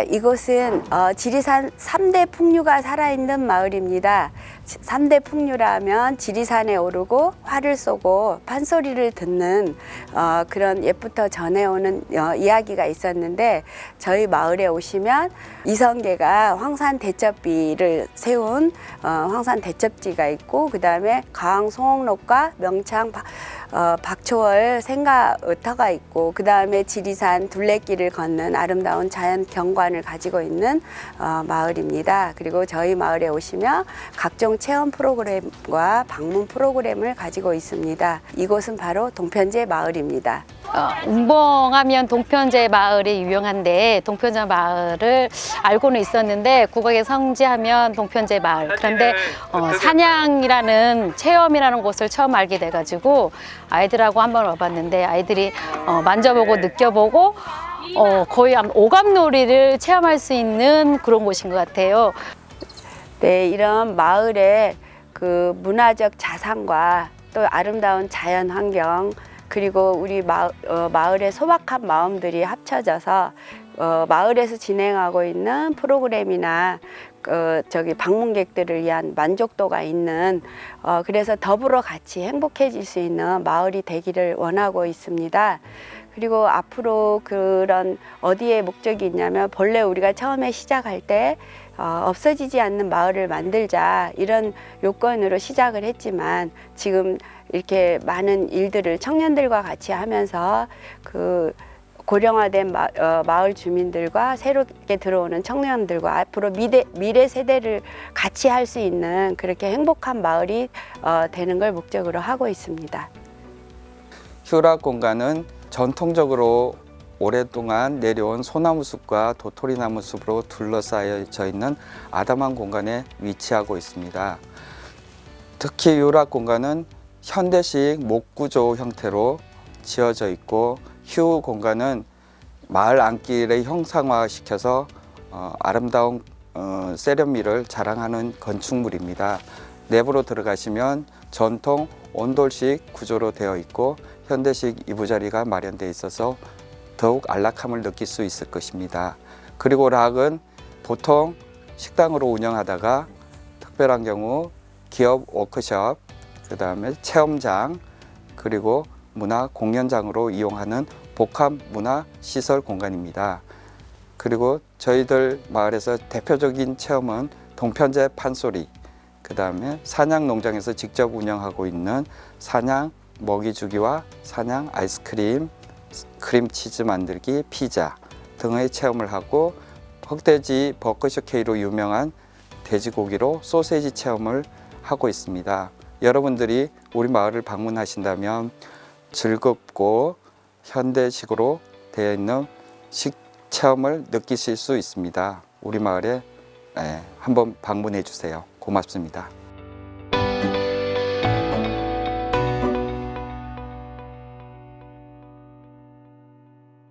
이곳은 어, 지리산 삼대 풍류가 살아있는 마을입니다. 삼대 풍류라면 지리산에 오르고 화를 쏘고 판소리를 듣는 어, 그런 옛부터 전해오는 어, 이야기가 있었는데 저희 마을에 오시면 이성계가 황산 대첩비를 세운 어, 황산 대첩지가 있고 그 다음에 가왕 송옥록과 명창 박- 어, 박초월 생가터가 있고 그 다음에 지리산 둘레길을 걷는 아름다운 자연 경관을 가지고 있는 어, 마을입니다. 그리고 저희 마을에 오시면 각종 체험 프로그램과 방문 프로그램을 가지고 있습니다. 이곳은 바로 동편제 마을입니다. 어, 운봉하면 동편제 마을이 유명한데 동편제 마을을 알고는 있었는데 국악의 성지하면 동편제 마을 그런데 어, 사냥이라는 체험이라는 곳을 처음 알게 돼가지고 아이들하고 한번 와봤는데 아이들이 어, 만져보고 느껴보고 어, 거의 오감놀이를 체험할 수 있는 그런 곳인 것 같아요. 네, 이런 마을의 그 문화적 자산과 또 아름다운 자연 환경 그리고 우리 마, 어, 마을의 소박한 마음들이 합쳐져서 어, 마을에서 진행하고 있는 프로그램이나 그 저기 방문객들을 위한 만족도가 있는 어, 그래서 더불어 같이 행복해질 수 있는 마을이 되기를 원하고 있습니다. 그리고 앞으로 그런 어디에 목적이 있냐면 본래 우리가 처음에 시작할 때 어, 없어지지 않는 마을을 만들자 이런 요건으로 시작을 했지만 지금 이렇게 많은 일들을 청년들과 같이 하면서 그 고령화된 마, 어, 마을 주민들과 새롭게 들어오는 청년들과 앞으로 미래, 미래 세대를 같이 할 수 있는 그렇게 행복한 마을이 어, 되는 걸 목적으로 하고 있습니다. 휴락 공간은 전통적으로 오랫동안 내려온 소나무 숲과 도토리 나무 숲으로 둘러싸여져 있는 아담한 공간에 위치하고 있습니다. 특히 유락 공간은 현대식 목구조 형태로 지어져 있고 휴 공간은 마을 안길을 형상화시켜서 어, 아름다운 어, 세련미를 자랑하는 건축물입니다. 내부로 들어가시면 전통 온돌식 구조로 되어 있고 현대식 이부자리가 마련되어 있어서 더욱 안락함을 느낄 수 있을 것입니다. 그리고 락은 보통 식당으로 운영하다가 특별한 경우 기업 워크숍, 그 다음에 체험장, 그리고 문화 공연장으로 이용하는 복합 문화 시설 공간입니다. 그리고 저희들 마을에서 대표적인 체험은 동편제 판소리, 그 다음에 사냥 농장에서 직접 운영하고 있는 사냥 먹이 주기와 사냥 아이스크림, 크림치즈 만들기, 피자 등의 체험을 하고 흑돼지 버커셔 K로 유명한 돼지고기로 소세지 체험을 하고 있습니다. 여러분들이 우리 마을을 방문하신다면 즐겁고 현대식으로 되어 있는 식 체험을 느끼실 수 있습니다. 우리 마을에 예, 한번 방문해 주세요. 고맙습니다.